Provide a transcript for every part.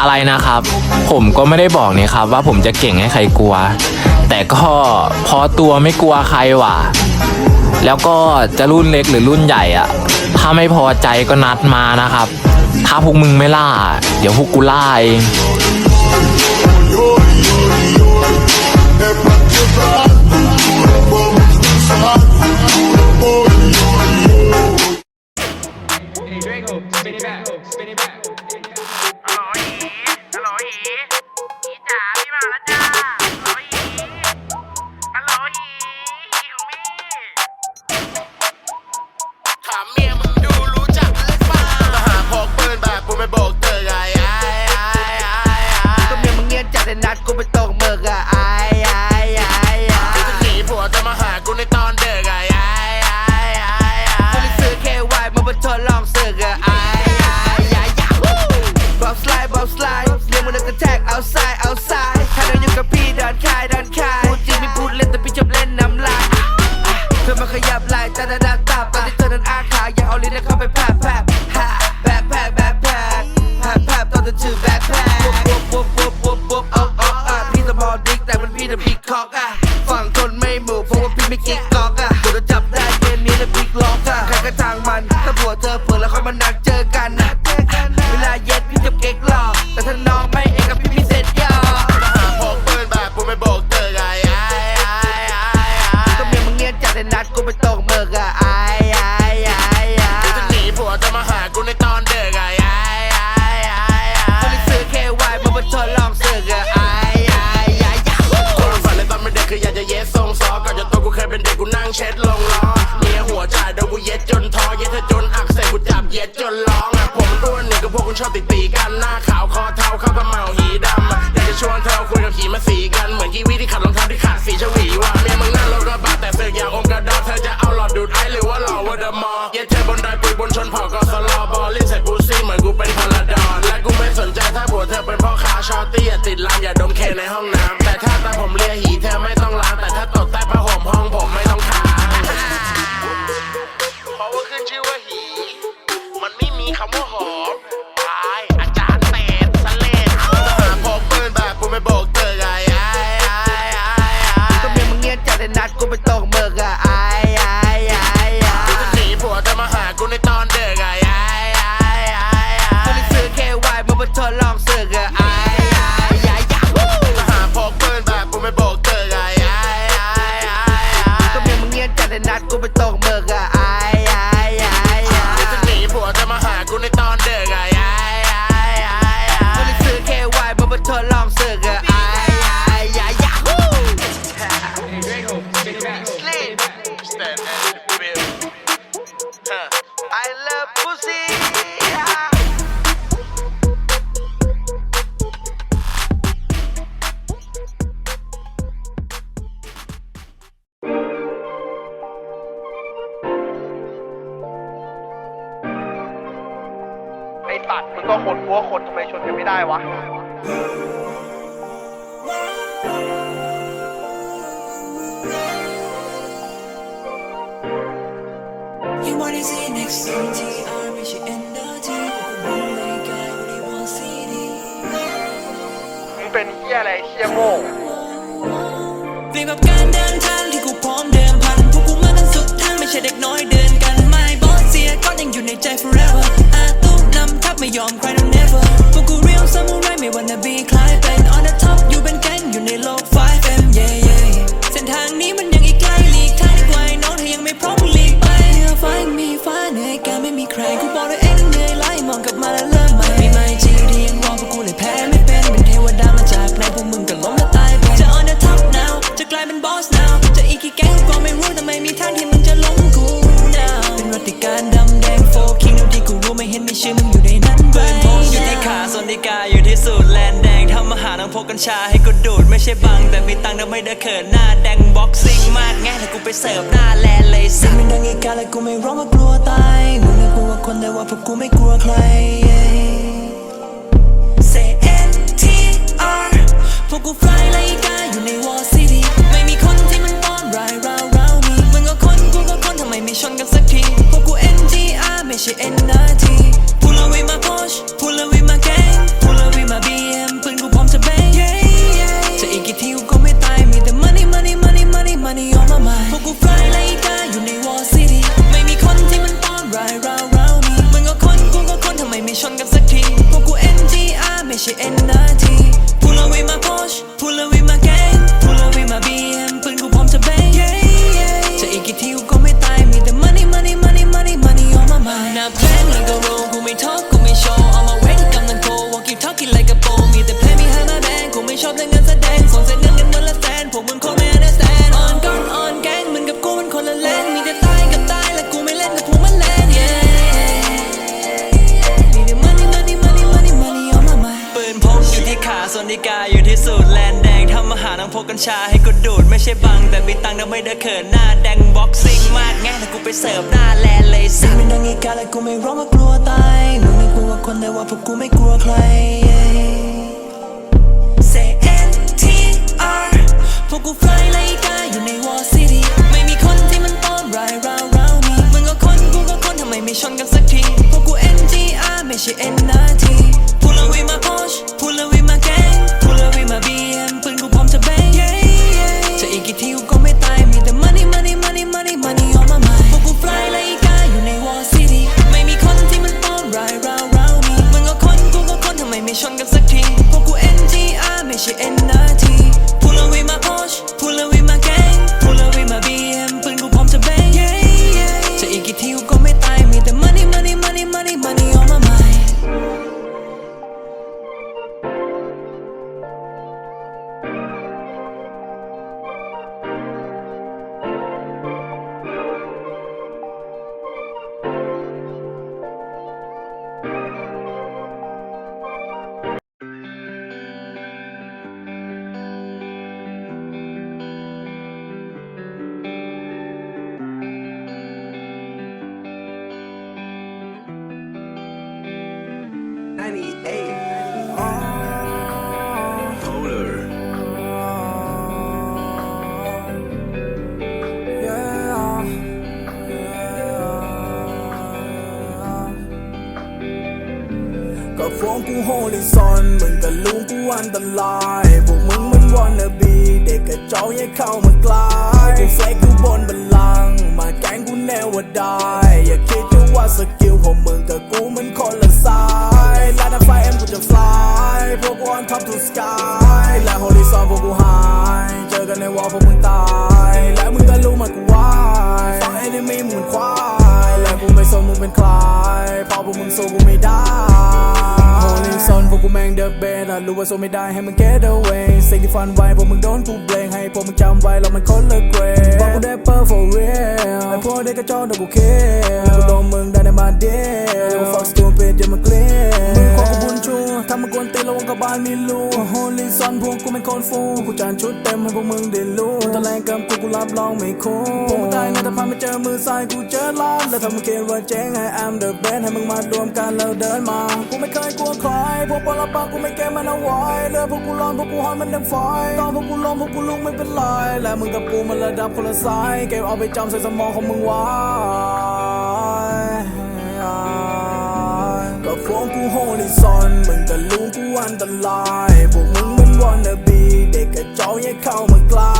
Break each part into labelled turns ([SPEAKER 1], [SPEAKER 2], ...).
[SPEAKER 1] อะไรนะครับ ผมก็ไม่ได้บอกนี่ครับ ว่าผมจะเก่งให้ใครกลัว แต่ก็พอตัวไม่กลัวใครว่ะ แล้วก็จะรุ่นเล็กหรือรุ่นใหญ่อะถ้าไม่พอใจก็นัดมานะครับ ถ้าพวกมึงไม่ล่า เดี๋ยวพวกกูล่าเอง
[SPEAKER 2] เป็นเหี้
[SPEAKER 3] ยอะไรเหี้ย
[SPEAKER 2] โม่
[SPEAKER 3] เด็ก
[SPEAKER 2] น้อ
[SPEAKER 3] ย
[SPEAKER 2] เดินกันไม่บอสเสียก็ยังอ
[SPEAKER 3] ยู่
[SPEAKER 2] ในใจ
[SPEAKER 4] forever ิกาอยู่ที่สุดแลนแดงทำมาหาน้องพกกัญชาให้กูดูดไม่ใช่บัง แต่มีตังทำให้เดอเขินหน้าแดงบ็อกซิ่งมากแง่ถ้ากูไปเสิร์ฟหน้าแลนเลยสิมันดังอีกาแลยกูไม่ร้องว่ากลัวตายมึงน่ากลัวคนแต่ว่าพวกกูไม่กลัวใคร C NTR พวกกูฟลายไรกาอยู่ในวอลซิตี้ไม่มีคนที่มันป้อมรายราวราวนี้มึงก็คนกูก็คนทำไมไม่ชนกันสักทีพวกกู N G R ไม่ใช่ N น กาอยู่ที่สูตรแลนแดงทำอาหารต้องพกกัญชาให้กูดูด ไม่ใช่บัง แต่มีตังค์ทำให้เธอเขินหน้าแดงบ็อกซิ่งมากแง่แต่กูไปเสิร์ฟหน้าแลนเลยสิไม่ดังอีกาและกูไม่ร้องว่ากลัวตายมึงไม่กลัวคนแต่ว่าพวกกูไม่กลัวใคร Say N T R พวกกู fly รู้กูอันตรายพวกมึงมั
[SPEAKER 5] นวอนนบีเด็กกระจอกอย่าเข้า ฟันไว้พวกมึงโดนกูเบลงให้พวกมึงจำไว้เรามันคนละเกรดบอกกูได้เปอร์ for real ไอพวกได้กระจอกเดี๋ยวกูเคกูโดนมึงได้ในมาเดียว fuck stupid อย่ามาเกลียมึงขอกูบุญชูทำมากวนตีนระวังกับบ้านมีลู Holy son พวกกูเป็นคนฟูกูจานชุดเต็มให้พวกมึงได้รู้ตะแรงกับกูกูรับรองไม่คุ้มพวกมึงตายไงแต่พาไม่เจอมือซ้ายกูเจอล้านแล้วถ้ามึงคิดว่าเจ๊ง I am the best ให้มึงมารวมกันแล้วเดินมากูไม่เคยกลัวใครพวกปลาปากกูไม่แก้มันเอาไว้เรือพวกกูร้อนพวกกูฮอนมันดังไฟตอนพวกกูล้มพวกกูลุกไม่เป็นไรและมึงกับกูมันระดับคนละสายเก็บเอาไปจำใส่สมองของมึงไว้ก็พวกกูโฮลิซอนมึงก็รู้กูอันตราย พวกมึงมันวอนนบีเด็กกระจอกอย่าเข้ามาใกล้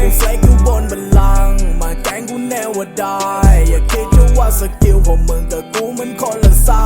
[SPEAKER 5] กูเฟลกูบนบัลลัง มาแกงกูแนวว่าได้ อย่าคิดจะว่าสกิลของมึงกับกูมันคนละสา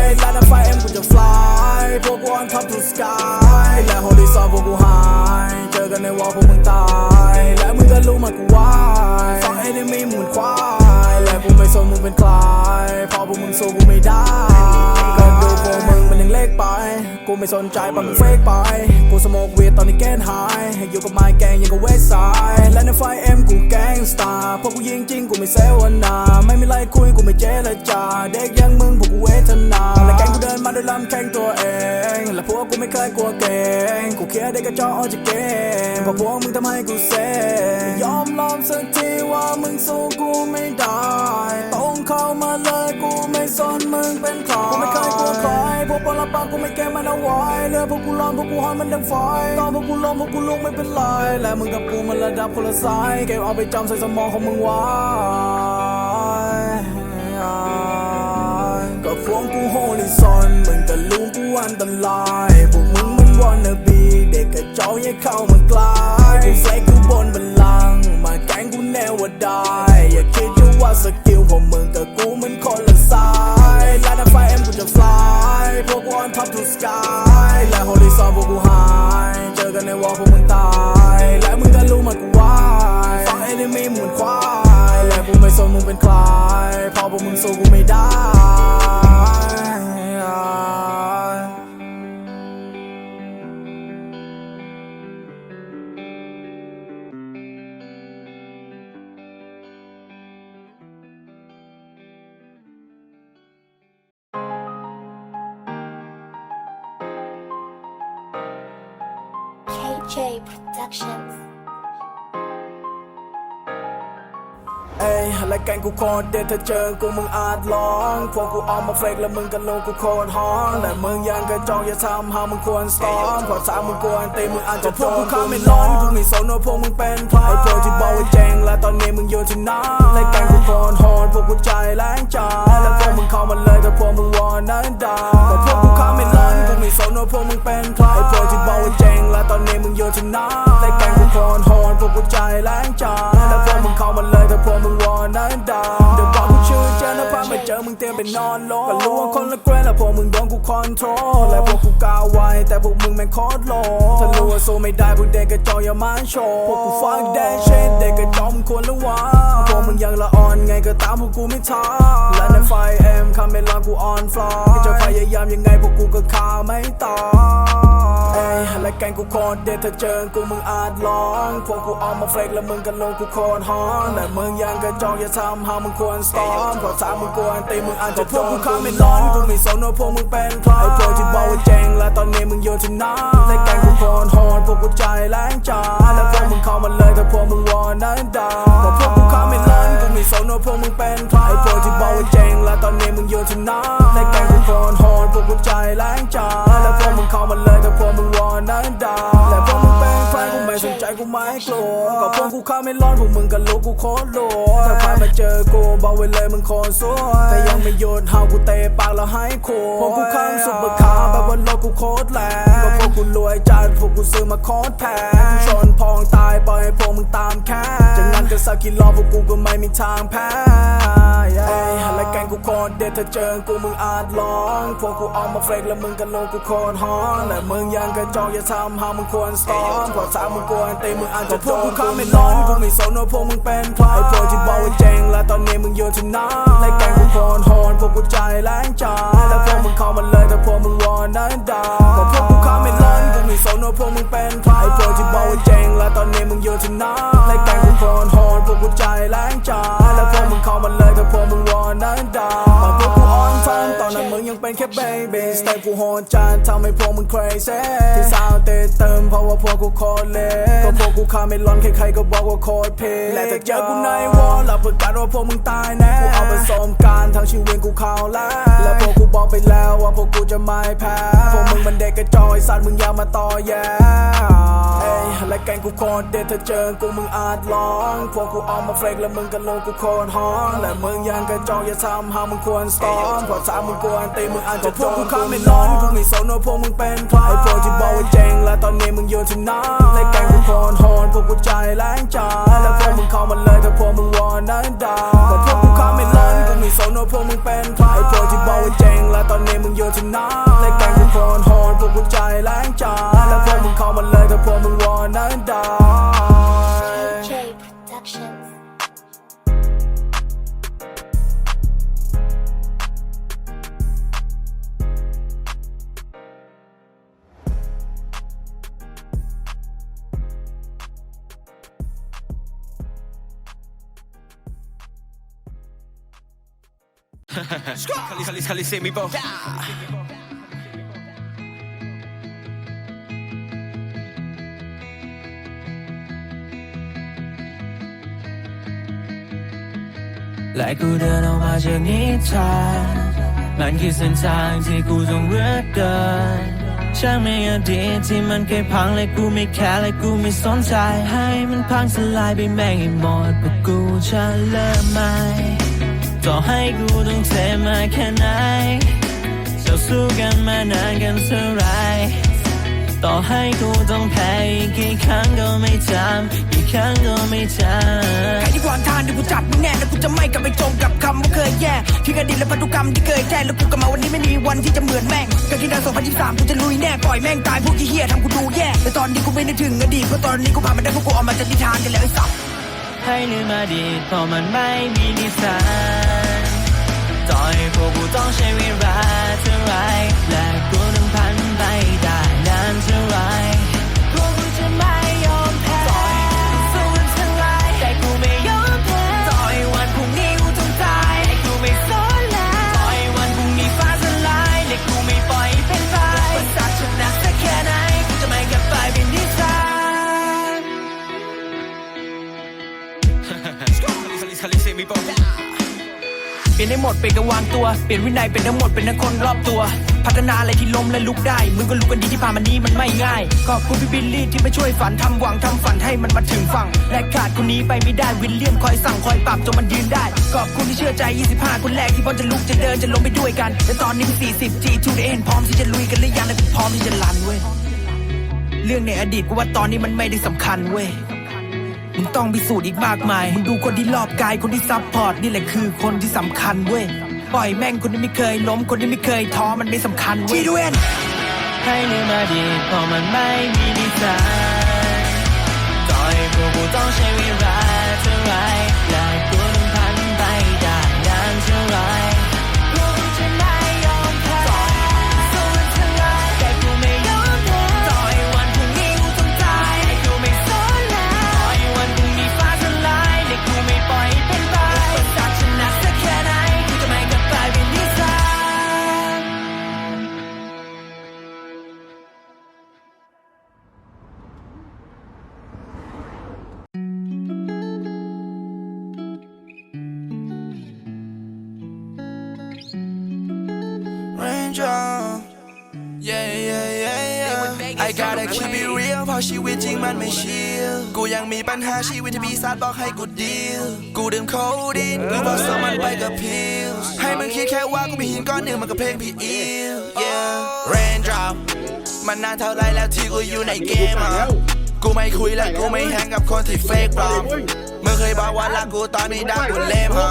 [SPEAKER 5] ยและถ้าไฟเอ็มกูจะ fly พวกกู on top to sky และโฮลิซอนพวกกู high เจอกันในวอลพวกมึงตาย และมึงก็รู้มันกูว่าฟัง enemy มึงเหมือนควาย และกูไม่สนมึงเป็นใครพราะพวกมึงสู้ กูไม่สนใจปะมึงเฟกไป กูสโมกเวียตอนนี้แกนหายอยู่กับไม้แกงยังกับเวสไซด์และในไฟเอ็มกูแกงสตาร์พวกกูยิงจริงกูไม่เซวนา ไม่มีไรคุยกูไม่เจรจา เด็กอยังมึงพวกกูเวทนา และแกงกูเดินมาด้วยลำแข้งตัวเอง และพวกกูไม่เคยกลัวเกงกูเคลียร์เด็กระจอกออกจากเกมเพราะพวกมึงทำให้กูเซยอมลอมสักทีว่ามึงสู้กูไม่ได้ ต้องเข้ามาเลย กูไม่สนมึงเป็นใครกูไม่เคยกลัวใครพวกปลาปากกูไม่แก้มันเอาไว้เรือพวกกูร้อนพวกกูฮอนมันดังไฟตอนพวกกูล้มพวกกูลุกไม่เป็นไรและมึงกับกูมันระดับคนละสายเก็บเอาไปจำใส่สมองของมึงไว้ก็พวกกูโฮลิซอนมึงก็รู้กูอันตรายพวกมึงมันวอนเนบีเด็กกระจอกอย่าเข้ามาใกล้กูเฟกกูบนบัลล
[SPEAKER 6] K Productions.
[SPEAKER 5] และแกงกูโคตรเด็ดถ้าเจอกูมึงอาจร้องพวกกูออกมาเฟกแล้วมึงก็ลงกูโคตรฮ้องและมึงยังกระจอกอย่าทำหามึงควรสตอมเพราะถ้ามึงกวนตีมึงอาจจะโดนกูข้าไม่ร้อนกูไม่สนว่าพวกมึงเป็นใครไอ้พวกที่บอกว่าเจ๋งและตอนนี้มึงอยู่ที่ไหนและแกงกูโคตรโหดพวกกูใจแรงใจและพวกมึงเข้ามาเลยแต่พวกมึงวอนนั้นดาวก็พวกกูข้าไม่ร้อนกูไม่สนว่าพวกมึงเป็นใครไอ้พวกที่บอกว่าเจ๋งและตอนนี้มึงอยู่ที่ไหนและแกงกูโคตรโหดพวกกูใจแรงใจและพวก วอนนั้นดาวเดี๋ยวบอกกูชื่อเจอนะพาไม่เจอมึงเตรียมไปนอนลงก็รู้ว่าคนละเกรนและพวกมึงโดนกูคอนโทรลและพวกกูกาวไวแต่พวกมึงแม่งโคตรโลถ้ารู้ว่าสู้ไม่ได้พวกเด็กกระจอกอย่ามาโชว์พวกกูฟังแดนเชนเด็กกระจอกมึงควรระวังพวกมึงยังละอ่อนไงก็ตามพวกกูไม่ท้าและในไฟเอ็มคำเป็นลอนกูออนฟลอร์จะพยายามยังไงพวกกูก็ฆ่าไม่ตายเอ้ย และแกงกูโคตรเด็ดถ้าเจอกูมึงอาจร้อง พวกกูออกมาเฟกแล้วมึงก็ลงกูโคตรฮ้อนแต่มึงยังกระจอกอย่าทำหามึงควรสตอมเพราะถ้ามึงกวนตีมึงอาจจะพวกกูข้าไม่ร้อนกูไม่สนว่าพวกมึงเป็นใครไอ้พวกที่บอกว่าเจ๋งและ ตอนนี้มึงอยู่ที่ไหนแกงกูโคนโหดพวกกูใจแรงใจและพวกมึงเข้ามาเลยถ้าพวกมึงวอนนั้นดาวก็พวกกูข้าไม่เล่นกูไม่สนว่าพวกมึงเป็นใครไอ้พวกที่บอกว่าเจ๋งและตอนนี้มึงอยู่ที่ไหนและแกงกูโคนโหดพวกกูใจแรงใจและพวกมึงเข้ามาเลยถ้าพวกมึงวอนนั้นดาวและพวก มึงเป็นกูไม่สนใจกูไม่กลัวก็พวกกูข้าไม่ร้อนพวกมึงก็รู้กูโคตรรัวถ้าใครมาเจอกูบอกไว้เลยมึงโคตรสวยแต่ยังไม่หยุดเฮากูเตะปากแล้วให้คูพวกกูข้ามสุดบักขาแบบว่ารถกูโคตรแรงก็พวกกูรวยจัดพวกกูซื้อมาโคตรแพงกูชนพองตายปล่อยให้พวกมึงตามแค่จากนั้นก็สักกี่รอบพวกกูก็ไม่มีทางแพ้ และแกงกูโคตรเด็ดถ้าเจอกูมึงอาจร้องพวกกูออกมาเฟกแล้วมึงก็ลงกูโคตรฮอนและมึงยังกระจอกอย่าทำหามึงควรสตอมเพราะถ้ามมึงกวนตีมึงอาจจะพวกกูข้าไม่ร้อนกูไม่สนว่าพวกมึงเป็นใครไอ้พวกที่บอกว่าเจ๋งและตอนนี้มึงอยู่ที่ไหนและแกงกูโคตรโหดพวกกูใจแรงใจและพวกมึงเข้ามาเลยแต่พวกมึงวอนนั้นดาวก็พวกกูข้าไม่ร้อนกูไม่สนว่าพวกมึงเป็นใครไอ้พวกที่บอกว่าเจ๋งและตอนนี้มึงอยู่ที่ไหนและแกงกูโคตรโหดพวกกูใจแรงใจและพวกมึงเข้ามาเลยแต่พวกมึงวอนนั้นดาวตอนพวกกูออนฟังตอนนั้นมึงยังเป็นแค่ baby สเต็ปกูโหดจัดทำให้พวกมึง crazy ที่สาวเตะเติมเพราะว่าพวกกูโคตรเละก็พวกกูข้าไม่ร้อนใครๆก็บอกว่าโคตรเพและถ้าเจอกูในวอลรับประกันว่าพวกมึงตายแน่กูเอาประสบการณ์ทั้งชีวิตกูเข้าแล้วและพวกกูบอกไปแล้วว่าพวกกูจะไม่แพ้พวกมึงมันเด็กกระจอยสัตว์มึงอย่ามาต่อแย่เอ้ย และแกงกูโคตรเด็ดถ้าเจอกูมึงอาจร้องพวกกูออกมาเฟกแล้วมึงก็ลงกูโคตรฮ้อนและมึงยังกระจอกอย่าทำหามึงควรสตอมเพราะถามมึงกวนตีมึงอาจจะพวกกูข้าไม่ร้อนกูไม่สนว่าพวกมึงเป็นใครไอ้พวกที่บอกว่าเจ๋งและตอนนี้มึงอยู่ที่ไหนและแกงกูโคตรโหดพวกกูใจแรงใจและพวกมึงเข้ามาเลยแต่พวกมึงวอนนั้นดาวก็พวกกูข้าไม่ร้อนกูไม่สนว่าพวกมึงเป็นใครไอ้พวกที่บอกว่าเจ๋งและตอนนี้มึงอยู่ที่ไหน และกูเดิ
[SPEAKER 4] นออกมาจากนิทานมันคือเส้นทางที่กูต้องเลือกเดินช่างในอดีตที่มันเคยพังและกูไม่แคร์และกูไม่สนใจให้มันพังสลายไปแม่งให้หมดเพราะกูจะเลิกใหม่ ต่อให้กูต้องเทมาแค่ไหนเราสู้กันมานานกันเท่าไร
[SPEAKER 7] ต่อให้กูต้องแพ้อีกกี่ครั้งก็ไม่จำกี่ครั้งก็ไม่จำ
[SPEAKER 8] ใครที่ขวางทางเดี๋ยวกูจัดมึงแน่แล้วกูจะไม่กลับไปจมกับคำว่าเคยแย่ที่อดีตและพันธุกรรมที่เคยแก้แล้วกูกลับมาวันนี้ไม่มีวันที่จะเหมือนแม่งก็คิดได้2023กูจะลุยแน่ปล่อยแม่งตายพวกที่เฮียทำกูดูแย่แต่ตอนนี้กูไม่นึกถึงอดีตเพราะตอนนี้กูผ่านมาได้พวกกูออกมาจากนิทานกันแล้วไอ้สัส
[SPEAKER 7] ให้ลืมอดีตเพราะมันไม่มีนิสายต่อยพวกกูต้องใช้เวลาเท่าไรและกูต้องพันไปได้นานเท่าไร ปลี่ยนให้หมดเปลี่ยนกันวางตัว เปลี่ยนวินัยเป็นทั้งหมดเป็นทั้งคนรอบตัว พัฒนาอะไรที่ล้มและลุกได้ มึงก็รู้กันดีที่ผ่านมานี้มันไม่ง่ายขอบคุณพี่บิลลี่ที่มาช่วยฝันทำหวังทำฝันให้มันมาถึงฝั่ง และขาดคนนี้ไปไม่ได้วิลเลียมคอยสั่งคอยปรับจนมันยืนได้ขอบคุณที่เชื่อใจ 25 คนแรกที่พร้อมจะลุกจะเดินจะลงไปด้วยกันแต่ตอนนี้กู40 G to the end พร้อมที่จะลุยกันหรือยังและกูพร้อมที่จะลันเว้ยเรื่องในอดีตกูว่าตอนนี้มันไม่ได้สำคัญเว้ย มึงต้องพิสูจน์อีกมากมายมึงดูคนที่รอบกายคนที่ซับพอร์ตนี่แหละคือคนที่สำคัญเว้ยปล่อยแม่งคนที่ไม่เคยล้มคนที่ไม่เคยท้อมันไม่สำคัญเว้ยที่ด้วยให้ลืมอดีตเพราะมันไม่มีนิสานต่อให้พวกกูต้องใช้เวลาเท่าไร
[SPEAKER 8] Raindrop Yeah yeah yeah yeah I gotta keep it real เพราะชีวิตจริงมันไม่ชิลกูยังมีปัญหาชีวิตที่ปีศาจบอกให้กูดีลกูดื่มโคดีนกูผสมมันไปกับพิลให้มึงคิดแค่ว่ากูมีหินก้อนหนึ่งมันก็เพลงพี่อิล Yeah Raindrop มันนานเท่าไรแล้วที่กูอยู่ในเกมอะกูไม่คุยและกูไม่แฮงกับคนที่เฟกปลอม มึงเคยบอกว่ารักกูตอนนี้ดังกูเล่มฮะ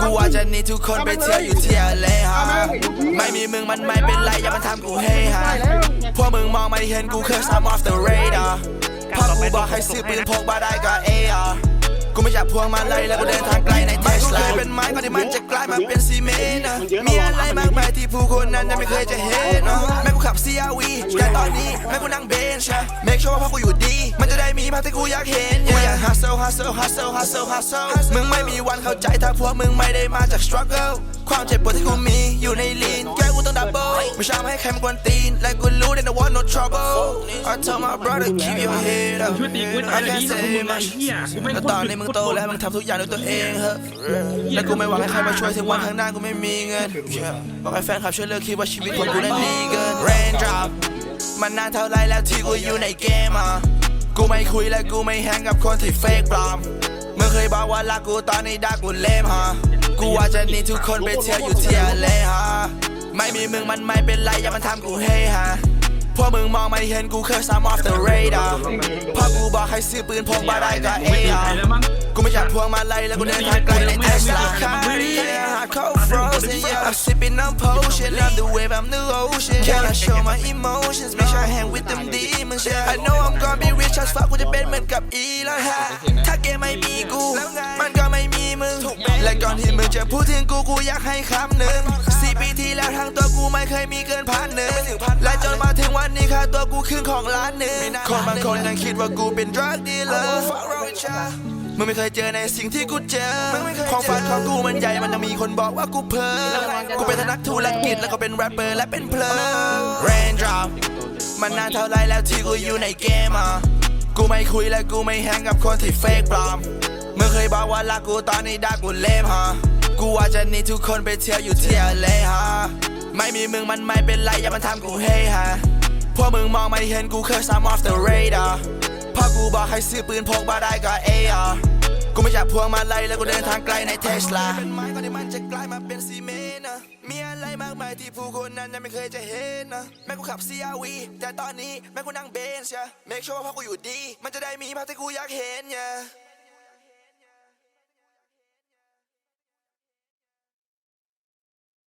[SPEAKER 8] กูว่าจะหนีทุกคนไปเที่ยวอยู่ที่ทะเลฮะไม่มีมึงมันไม่เป็นไรอย่ามาทำกูเฮฮะพวกมึงมองไม่เห็นกูเคย I'm off the radar พอกูบอกให้ซื้อปืนพกมาได้ก็เออะ กูไม่อยากพวงมาลัยแล้วกูเดินทางไกลในเทสลาเป็นไม้ก่อนที่มันจะกลายมาเป็นซีเมนต์นะมีอะไรมากมายที่ผู้คนนั้นยังไม่เคยจะเห็นนะแม่กูขับ CRV แต่ตอนนี้แม่กูนั่งเบนช์เมคชัวร์ว่าพอกูอยู่ดี มันจะได้มีภาพที่กูอยากเห็นกูอยาก hustle hustle hustle hustle hustle มึงไม่มีวันเข้าใจถ้าพวกมึงไม่ได้มาจาก struggle ความเจ็บปวดที่กูมีอยู่ในลีนแก้กูต้อง double ไม่ชอบให้ใครมากวนตีนและกูรู้ that I want no trouble I told my brother keep your head up I can't say much แต่ตอนนี้มึงโตแล้วมึงทำทุกอย่างด้วยตัวเองเหอะและกูไม่หวังให้ใครมาช่วยถึงวันข้างหน้ากูไม่มีเงินบอกให้แฟนคลับช่วยเลิกคิดว่าชีวิตของกูนั้นดีเกิน Raindrop มันนานเท่าไรแล้วที่กูอยู่ในเกมอะกูไม่คุยและกูไม่แฮงกับคนที่เฟกปลอมมึงเคยบอกว่ารักกูตอนนี้ดักกูเล่มฮะ กูว่าจะนี่ทุกคนไปเที่ยวอยู่ที่ทะเลฮะไม่มีมึงมันไม่เป็นไรอย่ามาทำกูเฮฮะพวกมึงมองไม่เห็นกูเคย I'm off the radar พอกูบอกให้ซื้อปืนพกมาได้ก็เออะกูไม่อยากพวงมาลัยแล้วกูเดินทางไกลในเทสลา Cardiac, hot cold frozen, yeah I'm sipping on potion, I'm the wave, I'm the ocean Can I show my emotions, make sure I hang with them demons, yeah I know I'm gonna be rich as fuck กูจะเป็นเหมือนกับอีลอนฮะถ้าเกมไม่มีกูมันก็ มึง และก่อนที่มึงจะพูดถึงกูกูอยากให้คำหนึ่งสี่ปีที่แล้วทางตัวกูไม่เคยมีเกินพันหนึ่งและจนมาถึงวันนี้ค่าตัวกูครึ่งของล้านหนึ่งคนบางคนยังคิดว่ากูเป็น drug dealer มึงไม่เคยเจอในสิ่งที่กูเจอ ความฝันของกูมันใหญ่มันยังมีคนบอกว่ากูเพ้อกูเป็นนักธุรกิจแล้วก็เป็นแรปเปอร์และเป็นเพลง Raindrop มันนานเท่าไรแล้วที่กูอยู่ในเกมอะ กูไม่คุยและกูไม่แฮงกับคนที่เฟกปลอม มึงเคยบอกว่ารักกูตอนนี้ดักกูเล่มฮะ กูว่าจะหนีทุกคนไปเที่ยวอยู่ที่ทะเลฮะ ไม่มีมึงมันไม่เป็นไรอย่ามาทำกูเฮฮะ พวกมึงมองไม่เห็นกูเคย I'm off the radar พอกูบอกให้ซื้อปืนพกมาได้ก็เออกูไม่อยากพวงมาลัยแล้วกูเดินทางไกลในเทสลาเป็นไม้ก่อนที่มันจะกลายายมาเป็นซีเมนต์นะมีอะไรมากมายที่ผู้คนนั้นยังไม่เคยจะเห็นนะ แม่กูขับ CRV แต่ตอนนี้แม่กูนั่งเบนซ์ yeah make sure ว่าพ่อกูอยู่ดี มันจะได้มีภาพที่กูอยากเห็น yeah